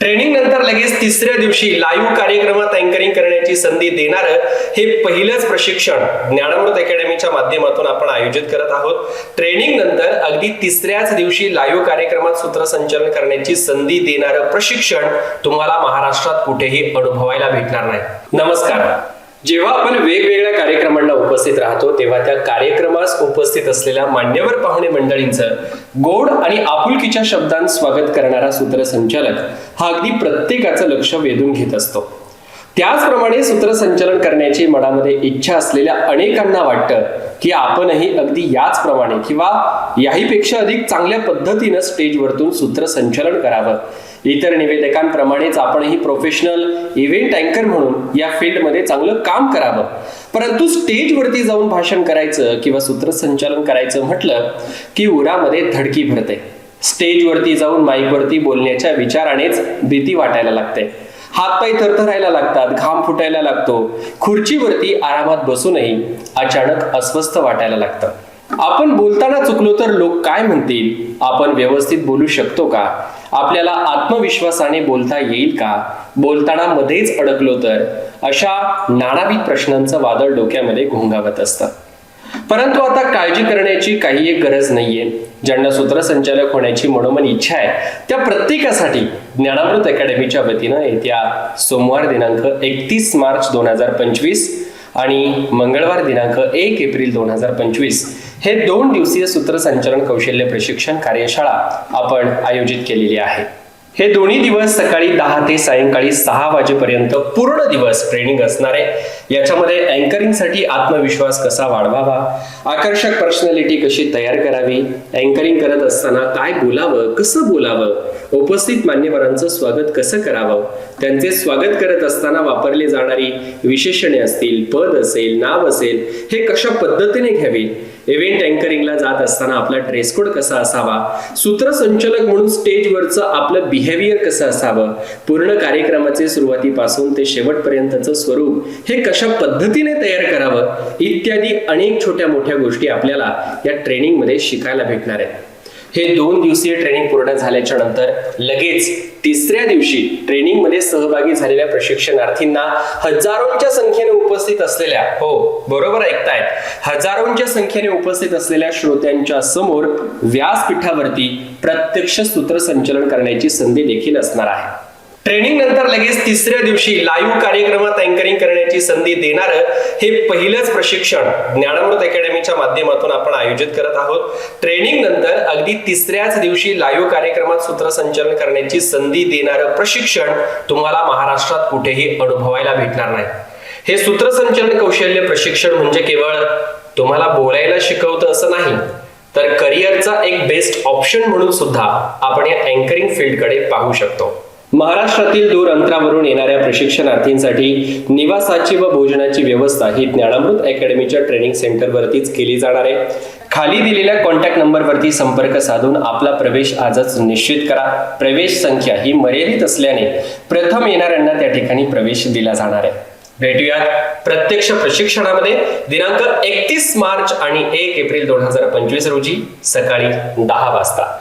Training नंतर लगेच तिसऱ्या दिवशी लाईव्ह कार्यक्रमात अँकरिंग करण्याची संधी देणार हे पहिलंच प्रशिक्षण ज्ञानामृत अकॅडमीच्या माध्यमातून आपण आयोजित करत आहोत. ट्रेनिंग नंतर अगदी तिसऱ्याच दिवशी लाईव्ह कार्यक्रमात सूत्रसंचालन करण्याची संधी देणारं प्रशिक्षण तुम्हाला महाराष्ट्रात कुठेही अनुभवायला भेटणार नाही. नमस्कार. जेव्हा आपण वेगवेगळ्या कार्य उपस्थित राहतो तेव्हा त्या कार्यक्रमास उपस्थित असलेल्या मान्यवर पाहुणे मंडळींचं गोड आणि आपुलकीच्या शब्दांत स्वागत करणारा सूत्रसंचालक हा अगदी प्रत्येकाचं लक्ष वेधून घेत असतो. त्याचप्रमाणे सूत्रसंचालन करण्याची मनामध्ये इच्छा असलेल्या अनेकांना वाटतं की आपणही अगदी याचप्रमाणे किंवा याहीपेक्षा अधिक चांगल्या पद्धतीनं स्टेजवरतून सूत्रसंचालन करावं. इतर निवेदकांप्रमाणेच आपणही प्रोफेशनल इव्हेंट अँकर म्हणून या फील्डमध्ये चांगलं काम करावं. परंतु स्टेजवरती जाऊन भाषण करायचं किंवा सूत्रसंचालन करायचं म्हटलं की उरामध्ये धडकी भरते. स्टेजवरती जाऊन माईकवरती बोलण्याच्या विचारानेच भीती वाटायला लागते. हातपाय थरथरायला लागतात घाम फुटायला लागतो. खुर्चीवरती आरामात बसूनही अचानक अस्वस्थ वाटायला लागतं. आपण बोलताना चुकलो तर लोक काय म्हणतील? आपण व्यवस्थित बोलू शकतो का? आपल्याला आत्मविश्वासाने बोलता येईल का? बोलताना मध्येच अडकलो तर? अशा नानाविध प्रश्नांचं वादळ डोक्यामध्ये घोंगावत असतं. परंतु आता काळजी करण्याची काही एक गरज नाहीये. ज्यांना सूत्रसंचालक होण्याची मनोमन इच्छा आहे त्या प्रत्येकासाठी ज्ञानामृत अकॅडमीच्या वतीनं येत्या सोमवार दिनांक एकतीस मार्च दोन हजार पंचवीस आणि मंगळवार दिनांक एक एप्रिल दोन हजार पंचवीस हे दोन दिवसीय सूत्रसंचलन कौशल्य प्रशिक्षण कार्यशाळा आपण आयोजित केलेली आहे. हे दोन्ही दिवस सकाळी दहा ते सायंकाळी सहा वाजेपर्यंत पूर्ण दिवस ट्रेनिंग असणार. आहे याच्यामध्ये अँकरिंगसाठी आत्मविश्वास कसा वाढवावा? आकर्षक पर्सनॅलिटी कशी तयार करावी? अँकरिंग करत असताना काय बोलावं? कसं बोलावं? उपस्थित मान्यवरांचं स्वागत कसं करावं? त्यांचे स्वागत करत असताना वापरली जाणारी विशेषणे असतील पद असेल नाव असेल हे कशा पद्धतीने घ्यावे? इव्हेंट अँकरिंगला जात असताना आपला ड्रेस कोड कसा असावा? सूत्रसंचालक म्हणून स्टेजवरचं आपलं बिहेवियर कसं असावं? पूर्ण कार्यक्रमाचे सुरुवातीपासून ते शेवटपर्यंतचं स्वरूप हे कशा पद्धतीने तयार करावं? इत्यादी अनेक छोट्या मोठ्या गोष्टी आपल्याला या ट्रेनिंगमध्ये शिकायला भेटणार आहेत. हे दोन दिवसीय ट्रेनिंग पूर्ण झाल्याच्यानंतर लगेच तिसऱ्या दिवशी ट्रेनिंगमध्ये सहभागी झालेल्या प्रशिक्षणार्थींना हजारोंच्या संख्येने उपस्थित असलेल्या हो बरोबर ऐकतायत. हजारोंच्या संख्येने उपस्थित असलेल्या श्रोत्यांच्या समोर व्यासपीठावरती प्रत्यक्ष सूत्रसंचलन करण्याची संधी देखील असणार आहे. ट्रेनिंग नंतर लगेच तिसऱ्या दिवशी लाईव्ह कार्यक्रमात अँकरिंग करण्याची संधी देणार हे पहिलंच प्रशिक्षण ज्ञानामृत अकॅडमीच्या माध्यमातून आपण आयोजित करत आहोत. ट्रेनिंग नंतर अगदी तिसऱ्याच दिवशी लाईव्ह कार्यक्रमात सूत्रसंचालन करण्याची संधी देणारं प्रशिक्षण तुम्हाला महाराष्ट्रात कुठेही अनुभवायला भेटणार नाही. हे सूत्रसंचालन कौशल्य प्रशिक्षण म्हणजे केवळ तुम्हाला बोलायला शिकवतं असं नाही तर करिअरचा एक बेस्ट ऑप्शन म्हणून सुद्धा आपण या अँकरिंग फील्डकडे पाहू शकतो. महाराष्ट्रातील दूर अंतरावरून येणाऱ्या प्रशिक्षणार्थींसाठी निवासाची व भोजनाची व्यवस्था ही ज्ञानामृत अकॅडमीच्या ट्रेनिंग सेंटरवरतीच केली जाणार आहे. खाली दिलेल्या कॉन्टॅक्ट नंबरवरती संपर्क साधून आपला प्रवेश आजच निश्चित करा. प्रवेश संख्या ही मर्यादित असल्याने प्रथम येणाऱ्यांना त्या ठिकाणी प्रवेश दिला जाणार आहे. भेटूयात प्रत्यक्ष प्रशिक्षणामध्ये दिनांक एकतीस मार्च आणि एक एप्रिल दोन हजार पंचवीस रोजी सकाळी दहा वाजता.